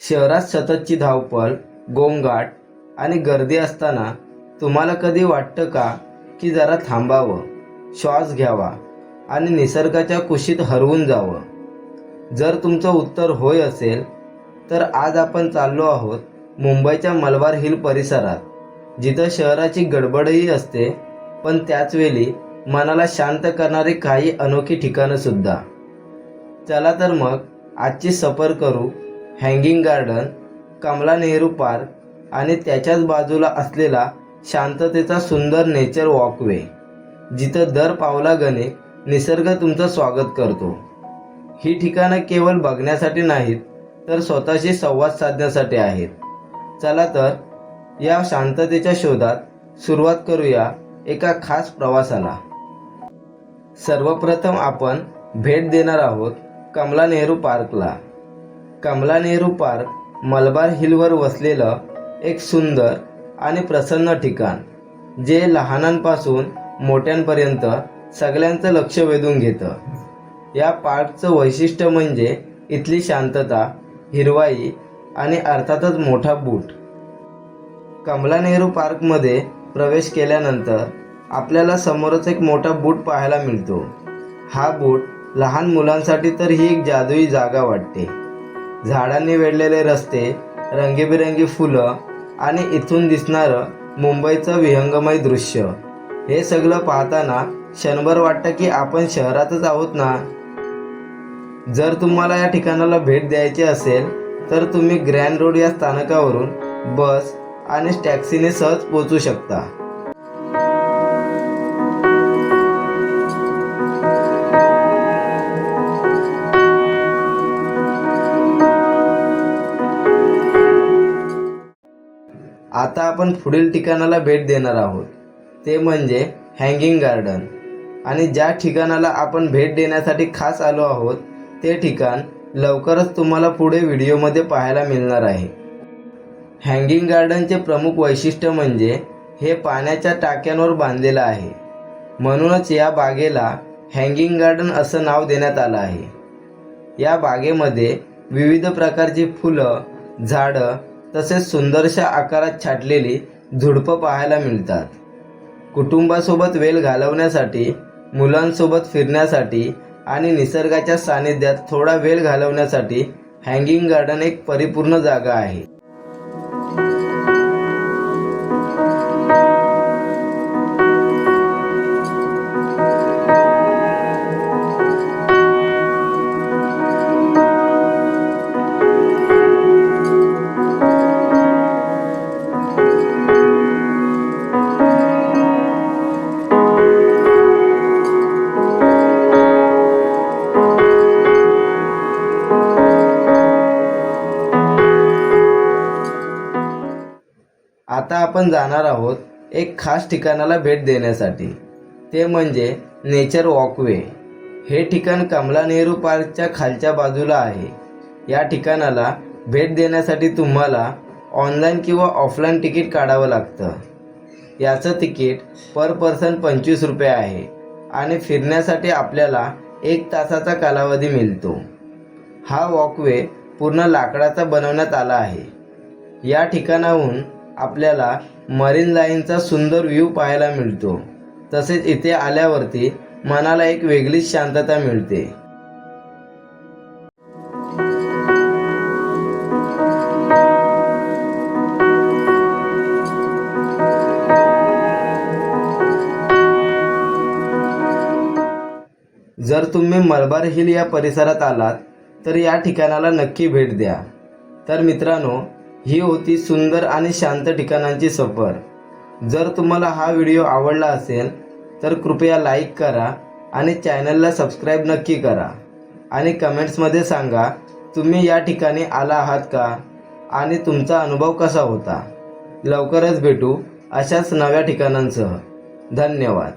शहरात सततची धावपळ गोंगाट आणि गर्दी असताना तुम्हाला कधी वाटतं का की जरा थांबावं श्वास घ्यावा आणि निसर्गाच्या कुशीत हरवून जावं? जर तुमचं उत्तर होय असेल तर आज आपण चाललो आहोत मुंबईच्या मलबार हिल परिसरात जिथं शहराची गडबडही असते पण त्याचवेळी मनाला शांत करणारी काही अनोखी ठिकाणंसुद्धा. चला तर मग आजची सफर करू hanging garden Kamala Nehru park आणि त्याच्याच बाजूला असलेला शांततेचा सुंदर नेचर वॉकवे जिथं दर पावलागणे निसर्ग तुमचं स्वागत करतो. ही ठिकाणं केवळ बघण्यासाठी नाहीत तर स्वतःशी संवाद साधण्यासाठी आहेत. चला तर या शांततेच्या शोधात सुरुवात करूया एका खास प्रवासाला. सर्वप्रथम आपण भेट देणार आहोत कमला नेहरू पार्कला. कमला नेहरू पार्क मलबार हिलवर वसलेलं एक सुंदर आणि प्रसन्न ठिकाण जे लहानांपासून मोठ्यांपर्यंत सगळ्यांचं लक्ष वेधून घेतं. या पार्कचं वैशिष्ट्य म्हणजे इथली शांतता हिरवाई आणि अर्थातच मोठा बूट. कमला नेहरू पार्कमध्ये प्रवेश केल्यानंतर आपल्याला समोरच एक मोठा बूट पाहायला मिळतो. हा बूट लहान मुलांसाठी तर ही एक जादुई जागा वाटते. झाडांनी वेढलेले रस्ते रंगीबिरंगी फुलं आणि इथून दिसणारं मुंबईचं विहंगमय दृश्य. हे सगळं पाहताना क्षणभर वाटतं की आपण शहरातच आहोत ना? जर तुम्हाला या ठिकाणाला भेट द्यायची असेल तर तुम्ही ग्रँड रोड या स्थानकावरून बस आणि टॅक्सीने सहज पोचू शकता. आता आपण पुढील ठिकाणाला भेट देणार आहोत. ते म्हणजे हँगिंग गार्डन आणि ज्या ठिकाणाला आपण भेट देण्यासाठी खास आलो आहोत ते ठिकाण लवकरच तुम्हाला पुढे व्हिडिओमध्ये पाहायला मिळणार आहे. हँगिंग गार्डनचे प्रमुख वैशिष्ट्य म्हणजे हे पाण्याच्या टाक्यांवर बांधलेलं आहे. म्हणूनच या बागेला हँगिंग गार्डन असं नाव देण्यात आलं आहे. या बागेमध्ये विविध प्रकारची फुलं झाडं तसेच सुंदरशा आकारात छाटलेली झुडपं पाहायला मिळतात. कुटुंबासोबत वेळ घालवण्यासाठी मुलांसोबत फिरण्यासाठी आणि निसर्गाच्या सानिध्यात थोडा वेळ घालवण्यासाठी हँगिंग गार्डन एक परिपूर्ण जागा आहे. आता आपण जाणार आहोत एक खास ठिकाणाला भेट देण्यासाठी. ते म्हणजे नेचर वॉकवे. हे ठिकाण कमला नेहरू पार्कच्या खालच्या बाजूला आहे. या ठिकाणाला भेट देण्यासाठी तुम्हाला ऑनलाईन किंवा ऑफलाईन तिकीट काढावं लागतं. याचं तिकीट पर पर्सन पंचवीस रुपये आहे आणि फिरण्यासाठी आपल्याला एक तासाचा कालावधी मिळतो. हा वॉकवे पूर्ण लाकडाचा बनवण्यात आला आहे. या ठिकाणाहून आपल्याला मरीन लाईनचा सुंदर व्ह्यू पाहायला मिळतो. तसेच इथे आल्यावरती मनाला एक वेगळीच शांतता मिळते. जर तुम्ही मलबार हिल या परिसरात आलात तर या ठिकाणाला नक्की भेट द्या. तर मित्रांनो ही होती सुंदर आणि शांत ठिकाणांची सफर. जर तुम्हाला हा व्हिडिओ आवडला असेल तर कृपया लाईक करा आणि चॅनलला सबस्क्राईब नक्की करा. आणि कमेंट्समध्ये सांगा तुम्ही या ठिकाणी आला आहात का? आणि तुमचा अनुभव कसा होता? लवकरच भेटू अशाच नव्या ठिकाणांसह. धन्यवाद.